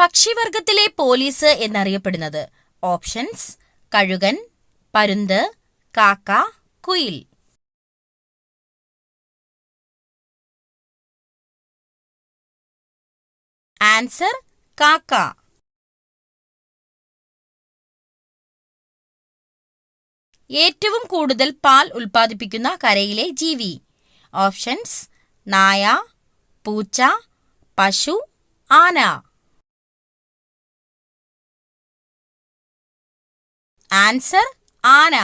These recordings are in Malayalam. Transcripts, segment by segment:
പക്ഷിവർഗത്തിലെ പോലീസ് എന്നറിയപ്പെടുന്നത്. ഓപ്ഷൻസ് കഴുകൻ പരുന്ത് കാക്ക കുയിൽ. ആൻസർ കാക്ക. ഏറ്റവും കൂടുതൽ പാൽ ഉൽപ്പാദിപ്പിക്കുന്ന കരയിലെ ജീവി. ഓപ്ഷൻസ് നായ പൂച്ച പശു ആന. ആൻസർ ആന.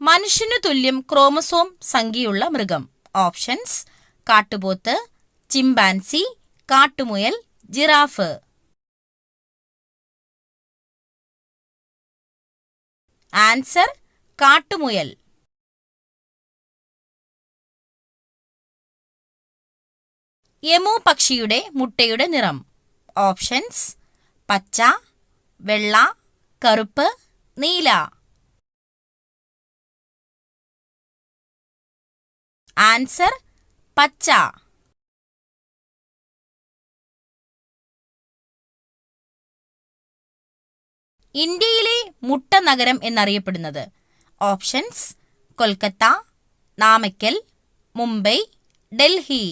മനുഷ്യനു തുല്യം ക്രോമസോം സംഖ്യയുള്ള മൃഗം. ഓപ്ഷൻസ് കാട്ടുപോത്ത് ചിമ്പാൻസി കാട്ടുമുയൽ ജിറാഫ്. ആൻസർ കാട്ടുമുയൽ. യമു പക്ഷിയുടെ മുട്ടയുടെ നിറം. ഓപ്ഷൻസ് പച്ച വെള്ള കറുപ്പ് നീല. ആൻസർ പച്ച. ഇന്ത്യയിലെ മുട്ട നഗരം എന്നറിയപ്പെടുന്നത് ഓപ്ഷൻസ് കൊൽക്കത്ത നാമക്കൽ മുംബൈ ഡൽഹി.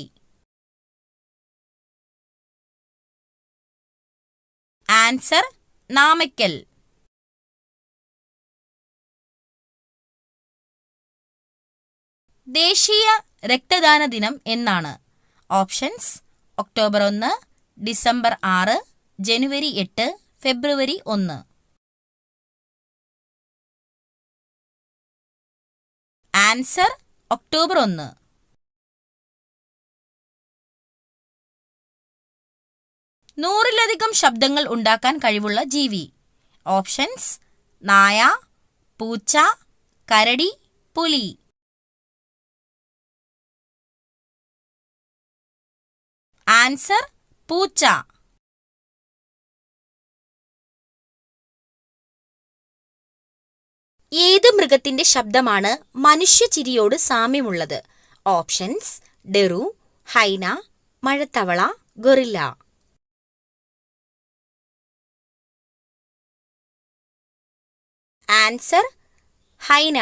ആൻസർ നാമയ്ക്കൽ ദേശീയ രക്തദാന ദിനം എന്നാണ്. ഓപ്ഷൻസ് ഒക്ടോബർ ഒന്ന് ഡിസംബർ ആറ് ജനുവരി എട്ട് ഫെബ്രുവരി ഒന്ന്. ആൻസർ ഒക്ടോബർ ഒന്ന്. നൂറിലധികം ശബ്ദങ്ങൾ ഉണ്ടാക്കാൻ കഴിവുള്ള ജീവി. ഓപ്ഷൻസ് നായ പൂച്ച കരടി പുലി. ആൻസർ പൂച്ച. ഏത് മൃഗത്തിന്റെ ശബ്ദമാണ് മനുഷ്യചിരിയോട് സാമ്യമുള്ളത്? ഓപ്ഷൻസ് ഡെറു ഹൈന മഴത്തവള ഗൊറില്ല. Answer hyena.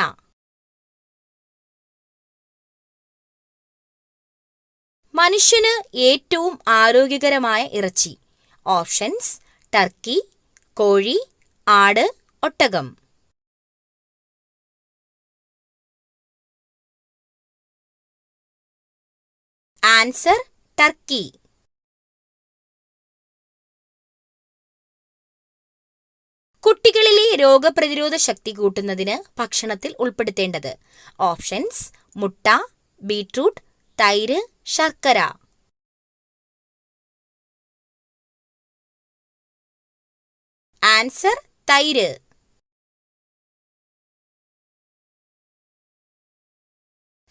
മനുഷ്യന് ഏറ്റവും ആരോഗ്യകരമായ ഇറച്ചി. ഓപ്ഷൻസ് ടർക്കി കോഴി ആട് ഒട്ടകം. Answer turkey. കുട്ടികളിലെ രോഗപ്രതിരോധ ശക്തി കൂട്ടുന്നതിന് ഭക്ഷണത്തിൽ ഉൾപ്പെടുത്തേണ്ടത്. ഓപ്ഷൻസ് മുട്ട ബീട്രൂട്ട് തൈര് ശർക്കര. ആൻസർ തൈര്.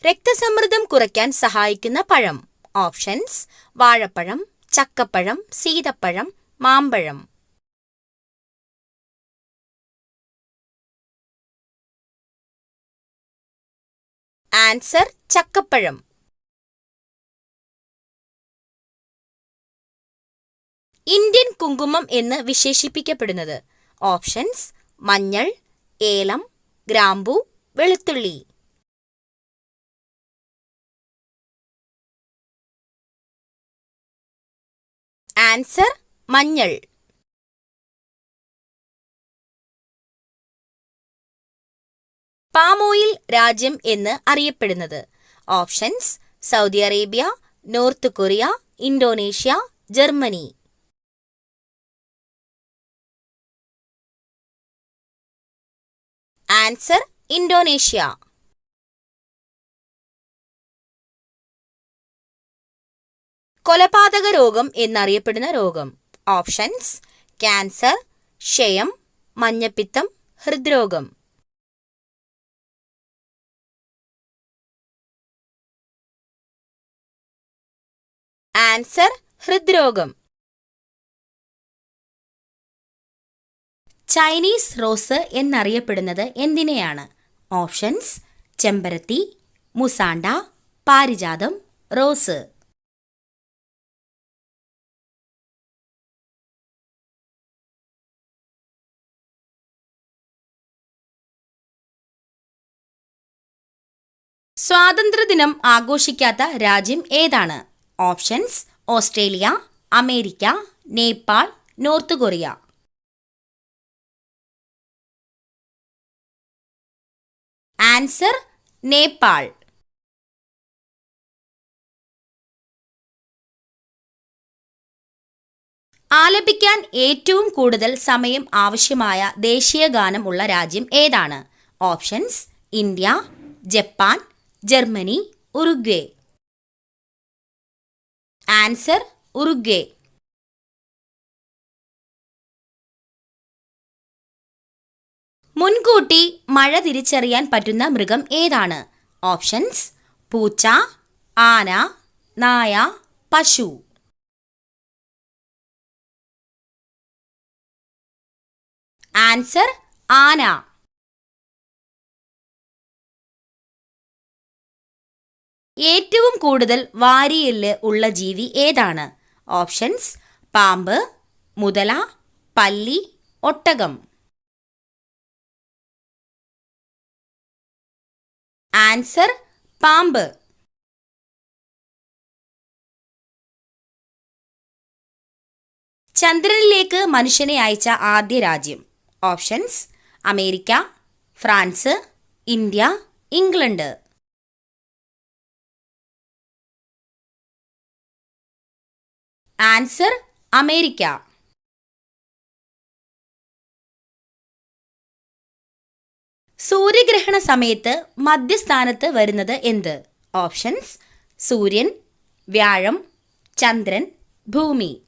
രക്തസമ്മർദ്ദം കുറയ്ക്കാൻ സഹായിക്കുന്ന പഴം. ഓപ്ഷൻസ് വാഴപ്പഴം ചക്കപ്പഴം സീതപ്പഴം മാമ്പഴം. ആൻസർ ചക്കപ്പഴം. ഇന്ത്യൻ കുങ്കുമം എന്ന് വിശേഷിപ്പിക്കപ്പെടുന്നത് ഓപ്ഷൻസ് മഞ്ഞൾ ഏലം ഗ്രാമ്പു വെളുത്തുള്ളി. ആൻസർ മഞ്ഞൾ. പാമോയിൽ രാജ്യം എന്ന് അറിയപ്പെടുന്നത്. Options Saudi Arabia North Korea Indonesia Germany answer Indonesia കൊലപാതക രോഗം എന്നറിയപ്പെടുന്ന രോഗം. ഓപ്ഷൻസ് ക്യാൻസർ ക്ഷയം മഞ്ഞപ്പിത്തം ഹൃദ്രോഗം. ആൻസർ ഹൃദ്രോഗം. ചൈനീസ് റോസ് എന്നറിയപ്പെടുന്നത് എന്തിനെയാണ്? ഓപ്ഷൻസ് ചെമ്പരത്തി മുസാണ്ട പാരിജാതം റോസ്. സ്വാതന്ത്ര്യദിനം ആഘോഷിക്കാത്ത രാജ്യം ഏതാണ്? Options Australia America Nepal North Korea. Answer Nepal. ആലപിക്കാൻ ഏറ്റവും കൂടുതൽ സമയം ആവശ്യമായ ദേശീയ ഗാനം ഉള്ള രാജ്യം ഏതാണ്? Options India Japan Germany Uruguay. Answer Uruguay. മുൻകൂട്ടി മഴ തിരിച്ചറിയാൻ പറ്റുന്ന മൃഗം ഏതാണ്? ഓപ്ഷൻസ് പൂച്ച ആന നായ പശു. ആൻസർ ആന. ഏറ്റവും കൂടുതൽ വാരിയെല്ല് ഉള്ള ജീവി ഏതാണ്? ഓപ്ഷൻസ് പാമ്പ് മുതല പല്ലി ഒട്ടകം. ആൻസർ പാമ്പ്. ചന്ദ്രനിലേക്ക് മനുഷ്യനെ അയച്ച ആദ്യ രാജ്യം. Options America France India England. Answer America. സൂര്യഗ്രഹണ സമയത്ത് മധ്യസ്ഥാനത്ത് വരുന്നത് എന്ത്? ഓപ്ഷൻസ് സൂര്യൻ വ്യാഴം ചന്ദ്രൻ ഭൂമി.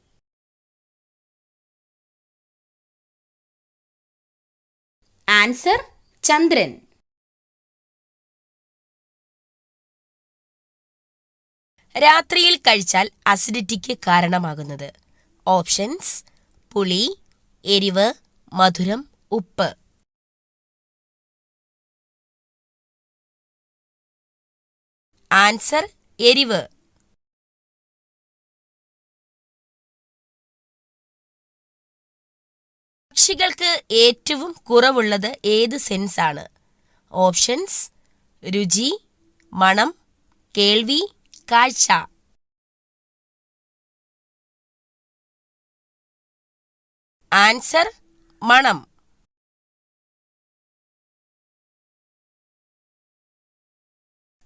ആൻസർ ചന്ദ്രൻ. രാത്രിയിൽ കഴിച്ചാൽ അസിഡിറ്റിക്ക് കാരണമാകുന്നത്. ഓപ്ഷൻസ് പുളി എരിവ് മധുരം ഉപ്പ്. ആൻസർ എരിവ്. പക്ഷികൾക്ക് ഏറ്റവും കുറവുള്ളത് ഏത് സെൻസാണ് ഓപ്ഷൻസ് രുചി മണം കേൾവി കാഴ്ച. ആൻസർ മണം.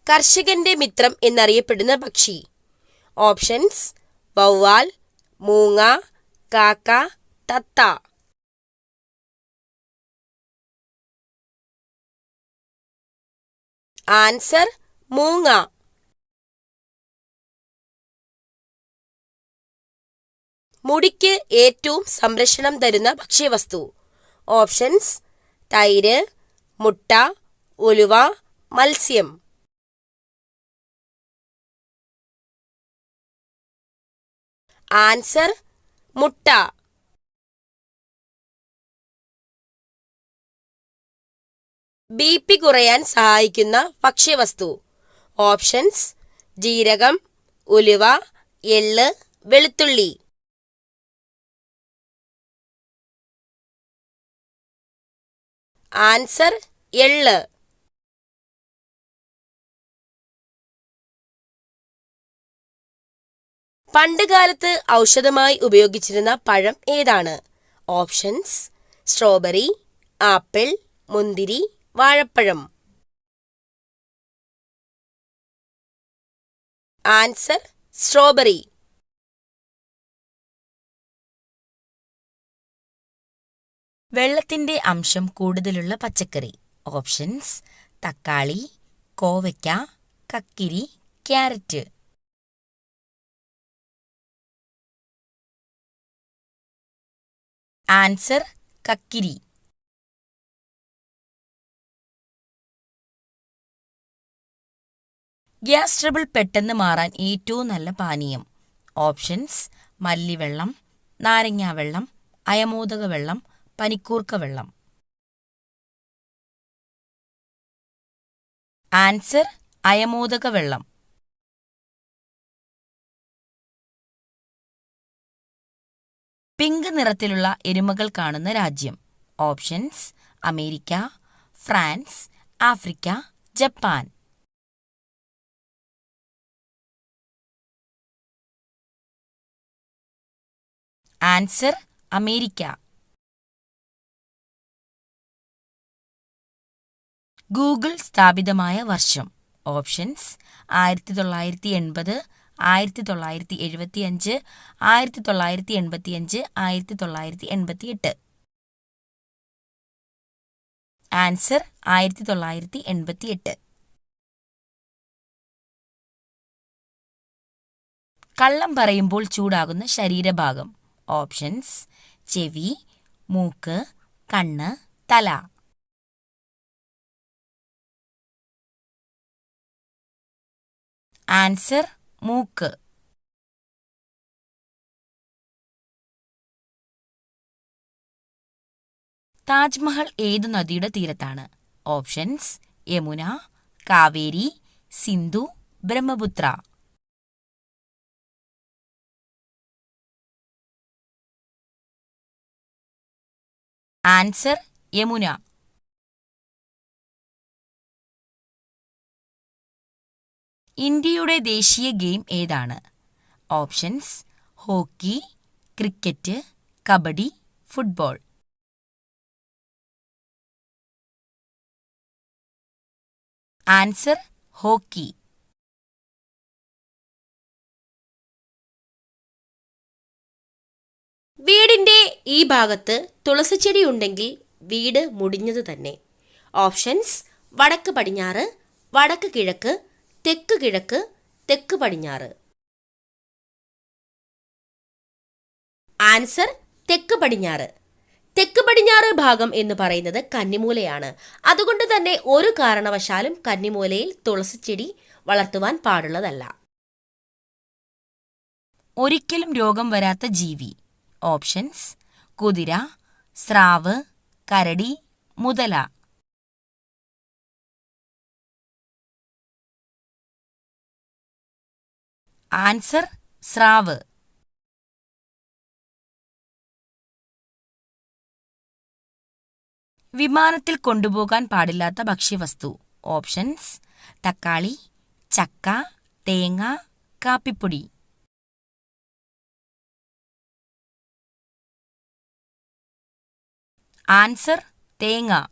കർഷകന്റെ മിത്രം എന്നറിയപ്പെടുന്ന പക്ഷി. ഓപ്ഷൻസ് വവ്വാൽ മൂങ്ങ കാക്ക തത്ത. ആൻസർ മൂങ്ങ. മുടിക്ക് ഏറ്റവും സംരക്ഷണം തരുന്ന ഭക്ഷ്യവസ്തു. ഓപ്ഷൻസ് തൈര് മുട്ട ഉലുവ മത്സ്യം. ആൻസർ മുട്ട. ബി പി കുറയാൻ സഹായിക്കുന്ന ഭക്ഷ്യവസ്തു. ഓപ്ഷൻസ് ജീരകം ഉലുവ എള്ള് വെളുത്തുള്ളി. ആൻസർ എള്ള് പണ്ടുകാലത്ത് ഔഷധമായി ഉപയോഗിച്ചിരുന്ന പഴം ഏതാണ്? ഓപ്ഷൻസ് സ്ട്രോബെറി ആപ്പിൾ മുന്തിരി വാഴപ്പഴം. Answer strawberry. വെള്ളത്തിന്റെ അംശം കൂടുതലുള്ള പച്ചക്കറി. ഓപ്ഷൻസ് തക്കാളി കോവയ്ക്ക കക്കിരി ക്യാരറ്റ്. ആൻസർ കക്കിരി. ഗ്യാസ് ട്രബിൾ പെട്ടെന്ന് മാറാൻ ഏറ്റവും നല്ല പാനീയം. ഓപ്ഷൻസ് മല്ലിവെള്ളം നാരങ്ങാവെള്ളം അയമോദക വെള്ളം പനിക്കൂർക്ക വെള്ളം. ആൻസർ അയമോദക വെള്ളം. പിങ്ക് നിറത്തിലുള്ള എരുമകൾ കാണുന്ന രാജ്യം. Options America France Africa Japan. Answer America. Google സ്ഥാപിതമായ വർഷം. ഓപ്ഷൻസ് ആയിരത്തി തൊള്ളായിരത്തി എൺപത് ആയിരത്തി തൊള്ളായിരത്തി എഴുപത്തി അഞ്ച് ആയിരത്തി തൊള്ളായിരത്തി എൺപത്തി അഞ്ച് ആയിരത്തി തൊള്ളായിരത്തി എൺപത്തി എട്ട് ആൻസർ ആയിരത്തി തൊള്ളായിരത്തി എൺപത്തി എട്ട് കള്ളം പറയുമ്പോൾ ചൂടാകുന്ന ശരീരഭാഗം. ഓപ്ഷൻസ് ചെവി മൂക്ക് കണ്ണ് തല. ആൻസർ മൂക്ക്. താജ്മഹൽ ഏതു നദിയുടെ തീരത്താണ്? ഓപ്ഷൻസ് യമുന കാവേരി സിന്ധു ബ്രഹ്മപുത്ര. ആൻസർ യമുന. ഇന്ത്യയുടെ ദേശീയ ഗെയിം ഏതാണ്? Options hockey cricket kabaddi football. Answer hockey. വീടിന്റെ ഈ ഭാഗത്ത് തുളസിച്ചെടി ഉണ്ടെങ്കിൽ വീട് മുടിഞ്ഞത് തന്നെ. ഓപ്ഷൻസ് വടക്ക് പടിഞ്ഞാറ് വടക്ക് കിഴക്ക് തെക്ക് കിഴക്ക് തെക്ക് പടിഞ്ഞാറ്. ആൻസർ തെക്ക് പടിഞ്ഞാറ്. തെക്ക് പടിഞ്ഞാറ് ഭാഗം എന്ന് പറയുന്നത് കന്നിമൂലയാണ്. അതുകൊണ്ട് തന്നെ ഒരു കാരണവശാലും കന്നിമൂലയിൽ തുളസിച്ചെടി വളർത്തുവാൻ പാടുള്ളതല്ല. ഒരിക്കലും രോഗം വരാത്ത ജീവി. ഓപ്ഷൻസ് കുതിര സ്രാവ് കരടി മുതല. ആൻസർ സ്രാവ്. വിമാനത്തിൽ കൊണ്ടുപോകാൻ പാടില്ലാത്ത ഭക്ഷ്യവസ്തു. ഓപ്ഷൻസ് തക്കാളി ചക്ക തേങ്ങ കാപ്പിപ്പൊടി. ആൻസർ തേങ്ങ.